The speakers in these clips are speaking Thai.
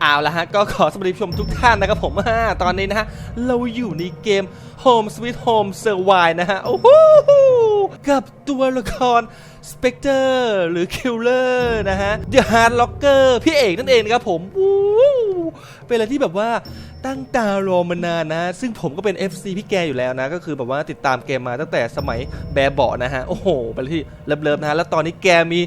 เอาละฮะ ก็ขอสวัสดีผู้ชมทุกท่านนะครับผมอ่าตอนนี้นะฮะ เราอยู่ในเกม Home Sweet Home Survive นะฮะ โอ้โห กับตัวละคร Spectre หรือ Killer นะฮะ The Hard Locker พี่เอกนั่นเองครับผมวู้เป็นอะไรที่แบบว่าตั้งตารอมานานนะ ซึ่งผมก็เป็น FC พี่แกอยู่แล้วนะ ก็คือแบบว่าติดตามเกมมาตั้งแต่สมัยแบบเบาะนะฮะ โอ้โหเป็นอะไรที่เลิฟๆนะฮะ แล้วตอนนี้แกมี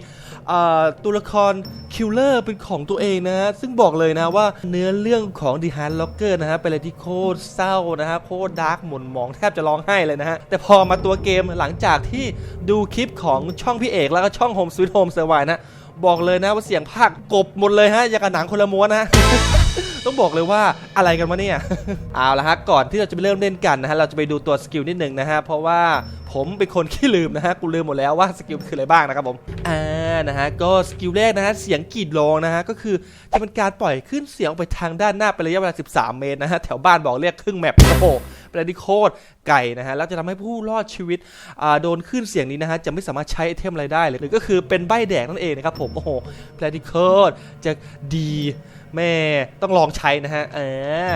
ตัวละครคิลเลอร์เป็นของตัวเองนะฮะซึ่งบอกเลยนะว่าเนื้อเรื่องของ The Hard Locker นะฮะเป็นอะไรที่โคตรเศร้านะฮะโคตรดาร์กหม่นหมองแทบจะร้องไห้เลยนะฮะ แต่พอมาตัวเกมหลังจากที่ดูคลิปของช่องพี่เอกแล้วก็ช่อง Home Sweet Home Survive นะ บอกเลยนะว่าเสียงภาคกบหมดเลยฮะอย่างกับหนังคนละม้วนนะต้องบอกเลยว่าอะไรกันวะเนี่ย เอาละฮะ ก่อนที่เราจะไปเริ่มเล่นกันนะฮะ เราจะไปดูตัวสกิลนิดนึงนะฮะ เพราะว่า ผมเป็นคนขี้ลืมนะฮะกูลืมหมดแล้วว่าสกิลคืออะไรบ้างนะครับผมอ่านะฮะก็สกิลแรกนะฮะเสียงกรีดร้องนะฮะก็คือจะเป็นการปล่อยขึ้นเสียงไปทางด้านหน้าเป็นระยะเวลา 13 เมตรนะฮะแถวบ้านบอกเรียกครึ่งแมปโอ้โหเป็นอะไรที่โคตรไก่นะฮะแล้วจะทำให้ผู้รอดชีวิตอ่าโดนขึ้นเสียงนี้นะฮะจะไม่สามารถใช้ไอเทมอะไรได้เลยหรือก็คือเป็นใบแดกนั่นเองนะครับผมโอ้โหแพลติเคิลจะดี แม่ต้องลองใช้นะฮะอ่า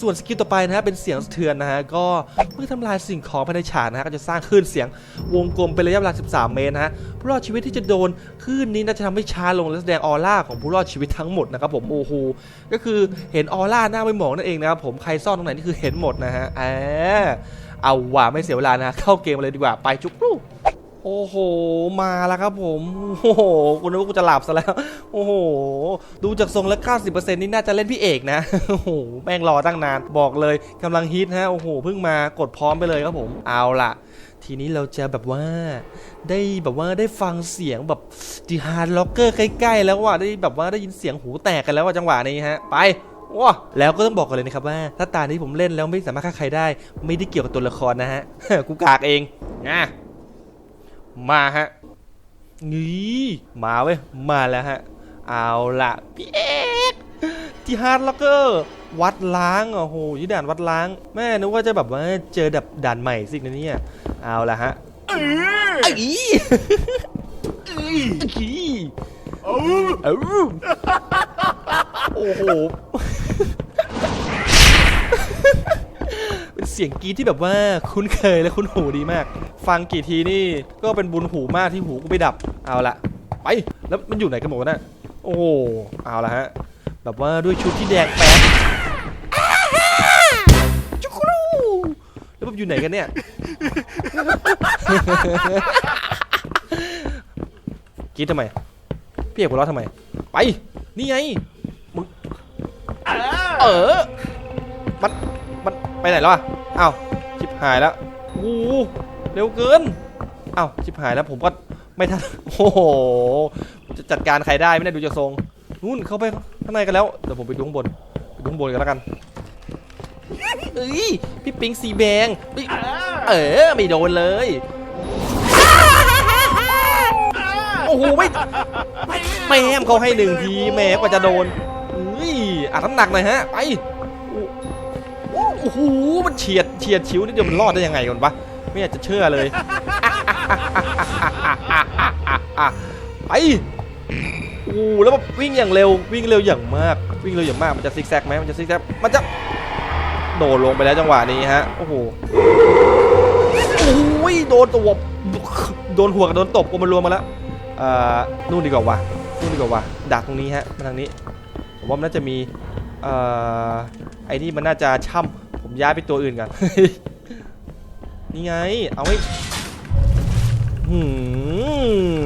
ส่วนสกิลต่อไปนะฮะเป็นเสียงสะเทือนนะฮะก็เมื่อทำลายสิ่งของภายในฉากนะฮะก็จะสร้างคลื่นเสียงวงกลมเป็นระยะเวลา 13 เมตรนะฮะผู้รอดชีวิตที่จะโดนคลื่นนี้น่าจะทำให้ช้าลงและแสดงออร่าของผู้รอดชีวิตทั้งหมดนะครับผมโอ้โหก็คือเห็นออร่าหน้าไม่หมองนั่นเองนะครับผมใครซ่อนตรงไหนนี่คือเห็นหมดนะฮะอ่าเอาว่าไม่เสียเวลานะฮะเข้าเกมเลยดีกว่าไปจุกลูก โอ้โห มาแล้วครับผม โอ้โหกูนึกว่ากูจะหลับซะแล้ว โอ้โห ดูจากทรงแล้ว 90%นี่น่าจะเล่นพี่เอกนะ โอ้โห แม่งรอตั้งนาน บอกเลยกำลังฮิตฮะ โอ้โห เพิ่งมากดพร้อมไปเลยครับผม เอาล่ะ ทีนี้เราจะแบบว่า ได้แบบว่าได้ฟังเสียงแบบดีฮาร์ดล็อกเกอร์ใกล้ๆ แล้วว่ะ ได้แบบว่าได้ยินเสียงหูแตกกันแล้วว่าจังหวะนี้ฮะ ไปว้าแล้วก็ต้องบอกกันเลยนะครับว่า ถ้าตานี้ผมเล่นแล้วไม่สามารถฆ่าใครได้ ไม่ได้เกี่ยวกับตัวละครนะฮะ กูกากเองนะ มาฮะนี่มาเว้ย มาแล้วฮะ เอาละพี่เอกที่ฮาร์ดล็อกเกอร์วัดล้างอะโหยี่ด่านวัดล้าง แม่นึกว่าจะแบบว่าเจอดับด่านใหม่สินะเนี่ย เอาละฮะไอ้อีอีเอ้าโอ้โห เสียงกรีดที่แบบว่าคุ้นเคยและคุ้นหูดีมาก ฟังกี่ทีนี่ก็เป็นบุญหูมากที่หูกูไม่ดับเอาละไปแล้วมันอยู่ไหนกันหมดวะเนะโอ้เอาละฮะแบบว่าด้วยชุดที่แดงแป๊ดจุกรูแล้วมันอยู่ไหนกันเนี่ยกรีดทำไมพี่เอกหัวเราะทำไม ไป นี่ไงมึงเออมันมันไปไหนแล้วอะ อ้าวชิบหายแล้วโอ้เร็วเกินอ้าวชิบหายแล้วผมก็ไม่ทันโอ้โหจะจัดการใครได้ไม่ได้ดูจากทรงนู่นเข้าไปข้างในกันแล้วเดี๋ยวผมไปดูข้างบนไปดูข้างบนกันแล้วกันเอ้ยพี่ปิงสีแบงเออไม่โดนเลยโอ้โหไม่แม่มเขาให้หนึ่งทีแม่กว่าจะโดนเอ้ยอัดน้ำหนักหน่อยฮะไปโอ้โหมันเฉียด เฉียดชิวนิดเดียวมันรอดได้ยังไงกันวะไม่อยากจะเชื่อเลยไปโอ้แล้วแบบวิ่งอย่างเร็ววิ่งเร็วอย่างมาก วิ่งเร็วอย่างมากมันจะซิกแซกไหมมันจะซิกแซกมันจะโดดลงไปแล้วจังหวะนี้ฮะโอ้โหโอ้ยโดนตบโดนหัวกับโดนตบกูมันรวมมาแล้วอ่อนู่นดีกว่าว่ะนู่นดีกว่าวะดักตรงนี้ฮะมาทางนี้ผมว่ามันน่าจะมีอ่อไอ้นี่มันน่าจะช่ำ ผมย้ายไปตัวอื่นกัน นี่ไง เอาไว้หืม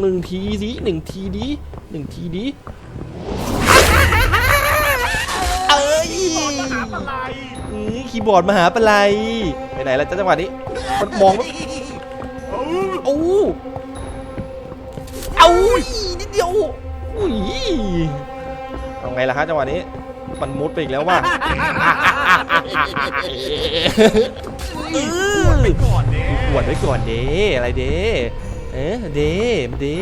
หนึ่งทีดิหนึ่งทีดิหนึ่งทีดิเอ้ยคีย์บอร์ดมหาปะไรไปไหนล้วจ้าจังหวะนี้ มันมองว่าโอ้เอานิดเดียวอุ้ยเอาไงล่ะฮะจังหวะนี้ มันมุดไปอีกแล้วว่าไปก่อนเด้ปวดไว้ก่อนเด้อะไรเด้เอ๊ะเด้เด้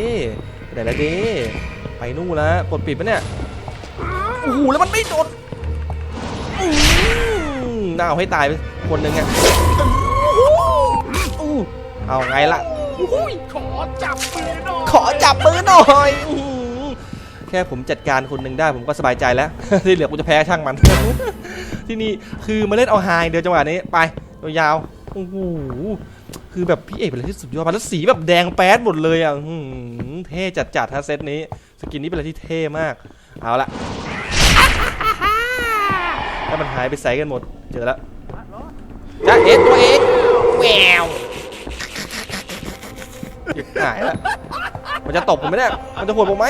ไหนละเด้ไปนู่นละกดปิดปะเนี่ยโอ้โหแล้วมันไม่โดนน่าเอาให้ตายไปคนหนึ่งอะเอาไงล่ะขอจับมือหน่อยขอจับมือหน่อย แค่ผมจัดการคนหนึ่งได้ผมก็สบายใจแล้ว ที่เหลือกูจะแพ้ช่างมัน ที่นี่คือมาเล่นเอาไฮเดี๋ยวจังหวะนี้ไปยาวๆโอ้โหคือแบบพี่เอกเป็นอะไรที่สุดยอดมาแล้วสีแบบแดงแป๊ดหมดเลยอะเท่จัดๆฮะเซตนี้ สกินนี้เป็นอะไรที่เท่มาก เอาละถ้ามันหายไปใส่กันหมด เจอแล้วจ้าเอ็ตัวเองแววหายแล้วมันจะตบผมไหมเนี่ยมันจะหวดผมไหม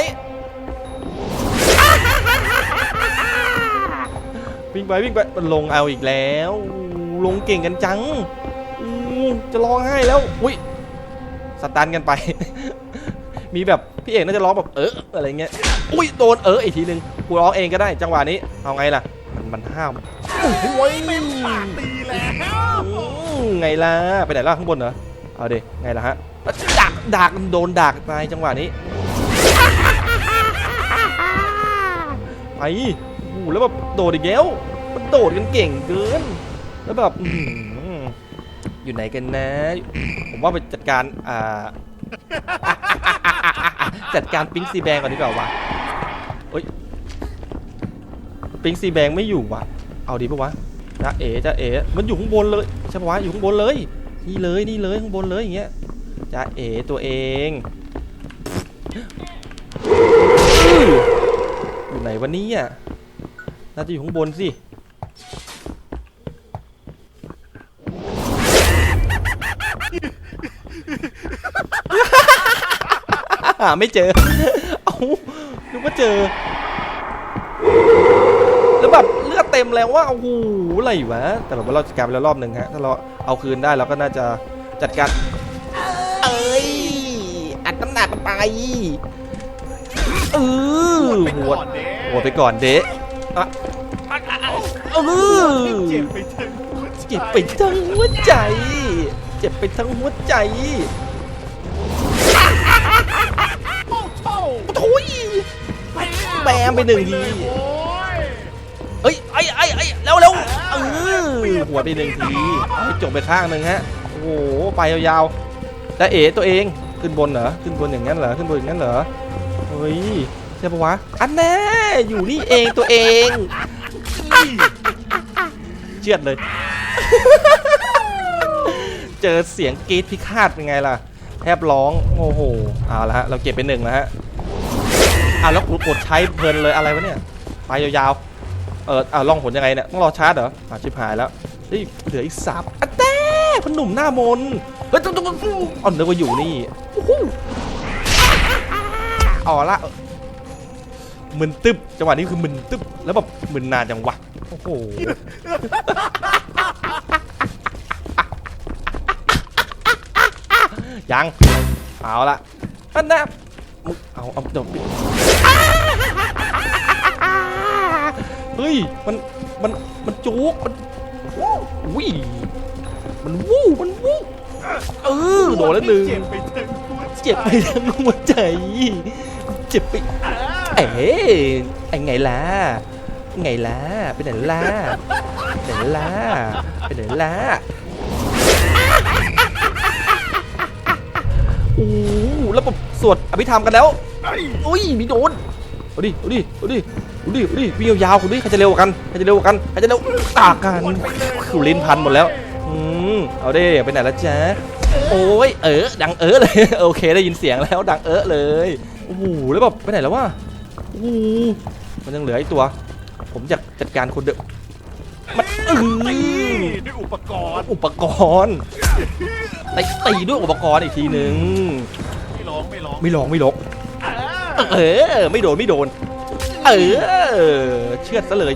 วิ่งไปวิ่งไปมันลงเอาอีกแล้ว ลงเก่งกันจังจะร้องไห้แล้วอุ้ยสตันกันไป มีแบบพี่เอกน่าจะร้องแบบเอออะไรเงี้ยอุ้ยโดนเอออีกทีนึงกูร้องเองก็ได้จังหวะนี้เอาไงล่ะ มันมันห้ามโอ้ยตีแล้วไงล่ะไปไหนล่ะข้างบนเหรอเอาดิไงล่ะฮะดักดักโดนดักตายจังหวะนี้ไปโอ้ แล้วแบบโดดอีกแล้วมันโดดกันเก่งเกิน แล้วแบบอยู่ไหนกันนะ ผมว่าไปจัดการอ่าจัดการปิงซีแบงก่อนดีกว่าวะเฮ้ยปิงซีแบงไม่อยู่วะเอาดีปะวะจ้าเอ๋จ้าเอ๋มันอยู่ข้างบนเลยใช่ปะวะอยู่ข้างบนเลย นี่เลยนี่เลยข้างบนเลยอย่างเงี้ยจ้าเอ๋ตัวเองอื้ออยู่ไหนวันนี้อะ น่าจะอยู่ข้างบนสิ หาไม่เจอ เอานึกว่าเจอ แล้วแบบเลือดเต็มแล้วว่าโอ้โหอะไรวะ แต่แบบว่าเราจัดการไปแล้วรอบหนึ่งฮะ ถ้าเราเอาคืนได้เราก็น่าจะจัดการ เอ้ย อัดน้ำหนักไป เออหัวดหัวไปก่อนเดะ อะเออเจ็บไปถึงเจ็บไปทั้งหัวใจ เจ็บไปทั้งหัวใจโอ้โหทุยแบมไปหนึ่งทีโอ้ยเอ้ยไอ้ไอ้ไอ้วเร็วเออหัวไปหนึ่งทีจบไปข้างหนึ่งฮะโอ้โหไปยาวๆแต่เอ๋ตัวเองขึ้นบนเหรอขึ้นบนอย่างนั้นเหรอขึ้นบนอย่างนั้นเหรอเฮ้ย ใช่ปะวะ อันแน่อยู่นี่เองตัวเองเชือดเลย เจอเสียงกรีดพิฆาตเป็นไงล่ะแทบร้อง โอ้โห เอาละฮะ เราเก็บไปหนึ่งแล้วฮะอะแล้วกูกดใช้เพลินเลยอะไรวะเนี่ย ไปยาวๆ เอออะล่องหนยังไงเนี่ย ต้องรอชาร์จเหรออะชิบหายแล้วเฮ้ยเหลืออีกสามอันแต้พนหนุ่มหน้ามนเฮ้ยตุ๊บตุ๊บตุ๊บอ๋อนึกว่าอยู่นี่โอ้โหอ๋อละ มึนตึ๊บจังหวะนี้คือมึนตึ๊บแล้วแบบมึนนานจังวะโอ้โหยังเอาละอันนะมึงเอาเอาเดี๋ยวเฮ้ยมันมันมันจุกมันวู้อุ้ยมันวู้มันวู้เออโดนแล้วหนึ่งเจ็บไปทั้งหัวใจเจ็บไป เอ๋ไอ้ไงล่ะ ไงล่ะไปไหนล่ะไปไหนล่ะไปไหนล่ะโอ้โหแล้วแบบสวดอภิธรรมกันแล้วอุ้ยมีโดนเอาดิเอาดิเอาดิเอาดิเอาดิวิ่งยาวๆคุณดิใครจะเร็วกว่ากันใครจะเร็วกว่ากันใครจะเร็วตากกันคือลิ้นพันหมดแล้วอืมเอาดิไปไหนแล้วจ๊ะโอ้ยเออดังเออเลยโอเคได้ยินเสียงแล้วดังเออเลยโอ้โหแล้วแบบไปไหนแล้ววะ อ้โหมันยังเหลือไอ้ตัว ผมอยากจัดการคนเดิมมันเอตีอด้วยอุปกรณ์อุปกรณ์ตีตีด้วยอุปกรณ์อีกทีหนึ่งไม่ร้องไม่ร้องไม่ลองไม่ลกอ่าเออ ไม่โดนไม่โดน เออ เชือดซะเลย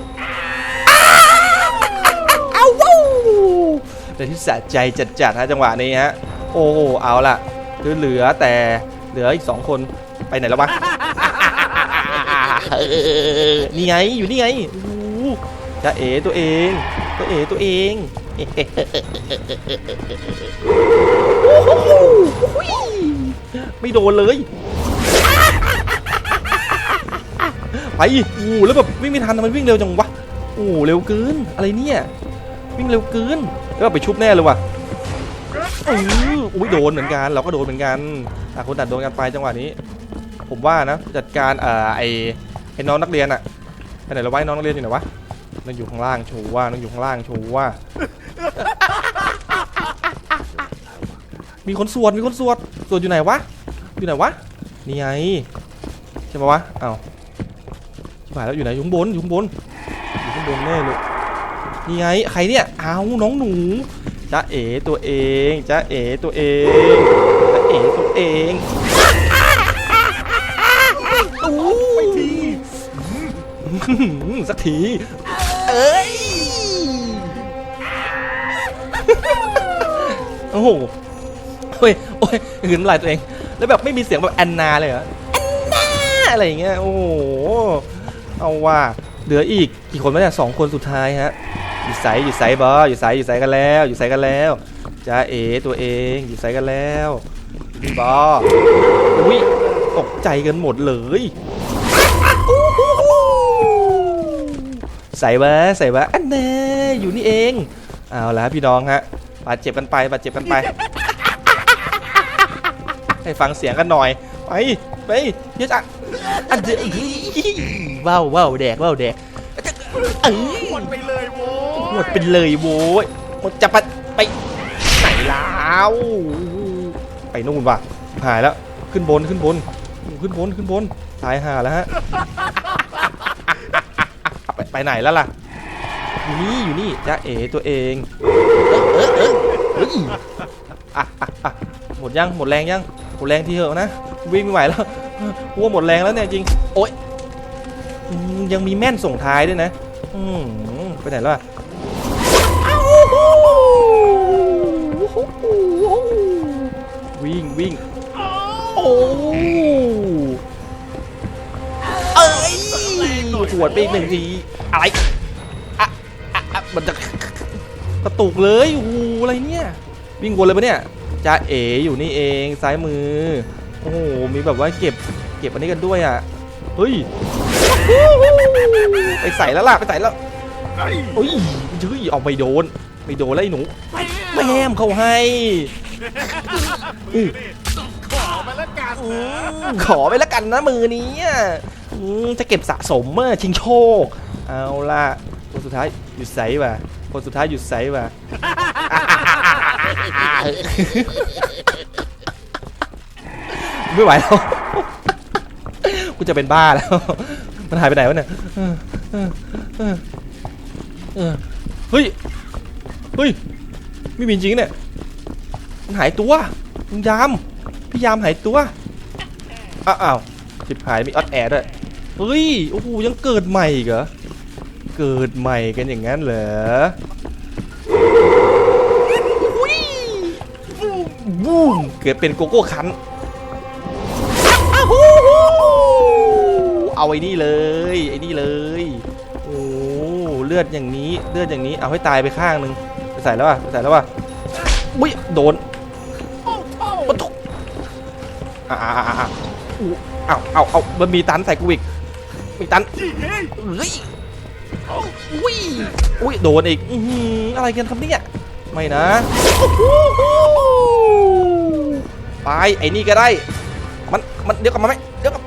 เอาวู้แต่ที่สะใจจัดๆฮะจังหวะนี้ฮะ โอ้โหเอาล่ะคือเหลือแต่เหลืออีกสองคนไปไหนแล้ววะ เออนี่ไงอยู่นี่ไงจะเอ๋ตัวเองจะเอ๋ตัวเองโอ้โหไม่โดนเลย ไปโอ้โหแล้วแบบวิ่งไม่ทันทำไมวิ่งเร็วจังวะโอ้โหเร็วเกินอะไรเนี่ยวิ่งเร็วเกินแล้วไปชุบแน่เลยว่ะอออุ้ยโดนเหมือนกัน เราก็โดนเหมือนกันต่างคนต่างโดนกันไปจังหวะนี้ ผมว่านะจัดการเอ่อไอ ไอน้องนักเรียนอะไปไหนแล้ววะไอ้น้องนักเรียนอยู่ไหนวะนั่งอยู่ข้างล่างชูว่านั่งอยู่ข้างล่างชูว่า มีคนสวดมีคนสวดสวดอยู่ไหนวะอยู่ไหนวะนี่ไงใช่ปะวะอ้าวชิบหายแล้วอยู่ไหนอยู่ข้างบนอยู่ข้างบนอยู่ข้างบนแน่เลยนี่ไงใครเนี่ยอ้าวน้องหนูจ้าเอ๋ตัวเองจ้าเอ๋ตัวเองจ้าเอ๋ตัวเอง สักที เอ้ย โอ้โหโอ้ยโอ้ยหืนน้ำลายตัวเอง แล้วแบบไม่มีเสียงแบบแอนนาเลยเหรอ แอนนาอะไรอย่างเงี้ย โอ้โห เอาว่า เหลืออีกกี่คนวะเนี่ยสองคนสุดท้ายฮะ อยู่ใสอยู่ใสบออยู่ใสอยู่ใสกันแล้ว อยู่ใสกันแล้วจ้าเอตัวเองอยู่ใสกันแล้วบออุ้ยตกใจกันหมดเลย ใส่วะใส่วะอันแน่อยู่นี่เองเอาละพี่น้องฮะบาดเจ็บกันไปบาดเจ็บกันไปให้ฟังเสียงกันหน่อยไปไปเยอะจังอันเดว้าวว้าวแดกว้าวแดกเอ้ยหมดไปเลยโว้หมดไปเลยโว้ยหมดจะไปไปไหนแล้วไปนู่นว่ะหายแล้วขึ้นบนขึ้นบนขึ้นบนขึ้นบนตายห่าแล้วฮะ ไปไหนแล้วล่ะ อยู่นี่อยู่นี่จ้าเอ๋ตัวเองเออเออเออเฮ้ยอะอะอะหมดยังหมดแรงยังหมดแรงทีเหอะนะวิ่งไม่ไหวแล้วกลัวหมดแรงแล้วเนี่ยจริงโอ๊ยยังมีแม่นส่งท้ายด้วยนะอืมไปไหนแล้วอะวิ่งวิ่งโอ้เอ้ยขวดไปอีกหนึ่งที อะไรอะอะอะมันจะกระตุกเลยโอ้โหอะไรเนี่ย วิ่งวนเลยปะเนี่ยจ้าเอ๋อยู่นี่เองซ้ายมือ โอ้โห มีแบบว่าเก็บ เก็บอันนี้กันด้วยอะ เฮ้ย ไปใส่แล้วล่ะ ไปใส่แล้วไอ้เอ้ยเฮ้ยเอาไปโดนไม่โดนแล้วไอ้หนูแม่มเขาให้มือนี่ขอมาแล้วกันนะขอไปแล้วกันนะมือนี้อะอืม จะเก็บสะสมเมื่อชิงโชค เอาล่ะคนสุดท้ายหยุดใสว่ะคนสุดท้ายหยุดใสว่ะไม่ไหวแล้วกูจะเป็นบ้าแล้ว มันหายไปไหนวะเนี่ยเฮ้ย เฮ้ย ไม่มีจริงเนี่ย มันหายตัวลุงยามพี่ยามหายตัวอ้าวอ้าวสิบหายมีออดแอร์ด้วย เฮ้ย โอ้โห ยังเกิดใหม่อีกเหรอ เกิดใหม่กันอย่างนั้นเหรออุ๊ยบูมเกิดเป็นโกโก้คันอ้าวฮู้ฮู้เอาไอ้นี่เลย ไอ้นี่เลย โอ้เลือดอย่างนี้ เลือดอย่างนี้ เอาให้ตายไปข้างหนึ่งไปใส่แล้วอะไปใส่แล้วอะอุ้ย โดนโอ้โหปะทุกอ่าอ่าอ่าอ่าอู้เอาเอาเอามันมีตันใส่กูอีก มีตันเฮ้ยอุ้ยอุ้ยโดนอีกอืออะไรกันครับเนี่ยไม่นะไปไอ้นี่ก็ได้ มันมันเลี้ยวกลับมาไหมเลี้ยวกลับ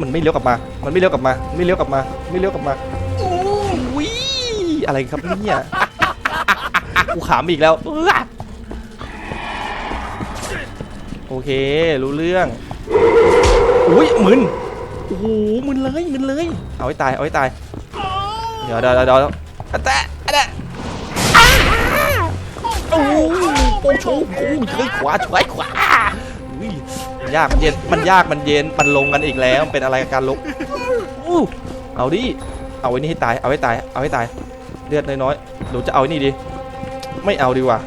มันไม่เลี้ยวกลับมา มันไม่เลี้ยวกลับมา ไม่เลี้ยวกลับมา ไม่เลี้ยวกลับมาอุ้ยอะไรครับเนี่ยกูขำอีกแล้วโอเค รู้เรื่อง อุ้ยมึน โอ้โหมึนเลยมึนเลย เอาให้ตายเอาให้ตาย เดี๋ยวเดี๋ยวเดี๋ยวเดี๋ยวอะแตะอะแตะโอ้โหโอ้โหโอ้โหเฮ้ยขวาขวาขวาอุ้ยมันยากมันเย็นมันยากมันเย็นมันลงกันอีกแล้วเป็นอะไรกับการลงอู้เอาดิเอาไอ้นี่ให้ตายเอาให้ตายเอาให้ตายเลือดน้อยๆหนูจะเอาไอ้นี่ดิไม่เอาดีกว่า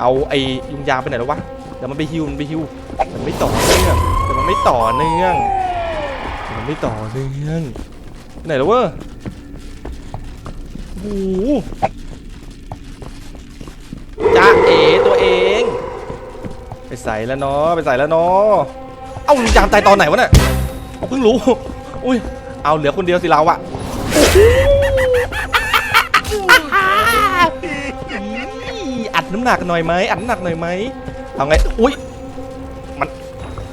เอาไอ้ยุงยางไปไหนแล้ววะเดี๋ยวมันไปฮิวมันไปฮิวมันไม่ต่อเนื่องแต่มันไม่ต่อเนื่อง ไม่ต่อเนื่องไหนแล้ววะโอ้โหจ้าเอตัวเอง ไปใส่แล้วเนาะไปใส่แล้วเนาะเอ้าลุงยามตายตอนไหนวะเนี่ยเพิ่งรู้อุ้ยเอาเหลือคนเดียวสิเราอะอีอัดน้ำหนักหน่อยไหมอัดน้ำหนักหน่อยไหมเอาไงอุ้ยมัน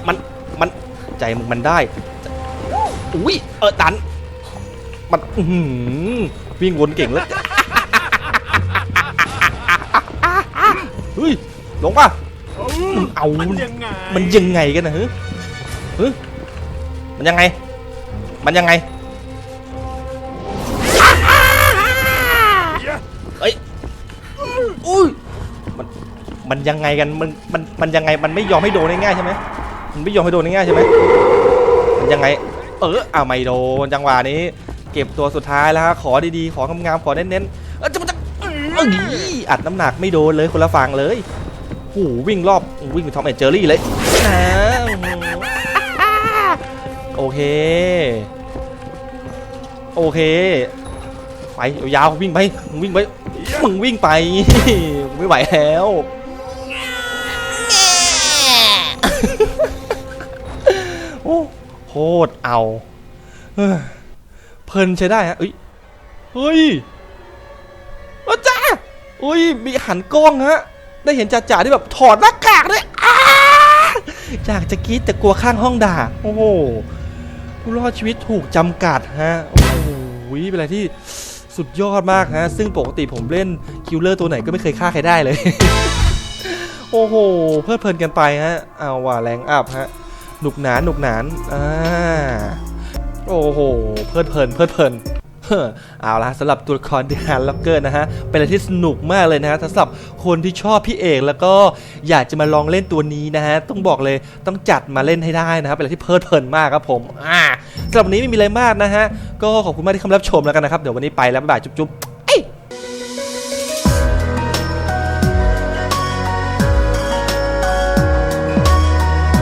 มันมันใจมึงมันได้ อุ้ยเออตัน มันอื้อหือวิ่งวนเก่งแล้วเฮ้ยลงป่ะมึงเอา มันยังไงมันยังไงกันนะฮึฮึมันยังไง มันยังไงเอ้ยอุ้ยมันมันยังไงกันมันมันมันยังไงมันไม่ยอมให้โดนง่ายๆใช่ไหมมันไม่ยอมให้โดนง่ายๆใช่ไหมมันยังไง เอออ่าไม่โดนจังหวะนี้ เก็บตัวสุดท้ายแล้วฮะขอดีๆ ของามๆขอเน้นๆเออจะมันจะเอ้ยอัดน้ำหนักไม่โดนเลยคนละฝั่งเลยโอ้วิ่งรอบวิ่งเป็นทอมแอนเจอรี่เลยนะโอเค โอเค ไปยาววิ่งไปมึงวิ่งไปมึงวิ่งไปไม่ไหวแล้ว โคตรเอาเฮ้ยเพลินใช้ได้ฮะเอ้ยเฮ้ยอาจ้าอุ้ยมีหันกล้องฮะ ได้เห็นจ่าจ่าที่แบบถอดหน้ากากด้วยอ้าจากจะกรีดแต่กลัวข้างห้องด่า โอ้โหผู้รอดชีวิตถูกจำกัดฮะ โอ้โหเป็นอะไรที่สุดยอดมากฮะ ซึ่งปกติผมเล่นคิลเลอร์ตัวไหนก็ไม่เคยฆ่าใครได้เลย โอ้โห เพลิดเพลินกันไปฮะ เอาว่ะแรงอัพฮะ หนุกหนานหนุกหนานอ่าโอ้โห เพลิดเพลินเพลิดเพลินเฮ้อเอาละสำหรับตัวละครเดฮานล็อกเกอร์นะฮะ เป็นอะไรที่สนุกมากเลยนะฮะสำหรับคนที่ชอบพี่เอกแล้วก็อยากจะมาลองเล่นตัวนี้นะฮะ ต้องบอกเลยต้องจัดมาเล่นให้ได้นะครับ เป็นอะไรที่เพลิดเพลินมากครับผมอ่าสำหรับวันนี้ไม่มีอะไรมากนะฮะ ก็ขอบคุณมากที่เข้ามารับชมแล้วกันนะครับ เดี๋ยววันนี้ไปแล้วบ๊ายบายจุ๊บ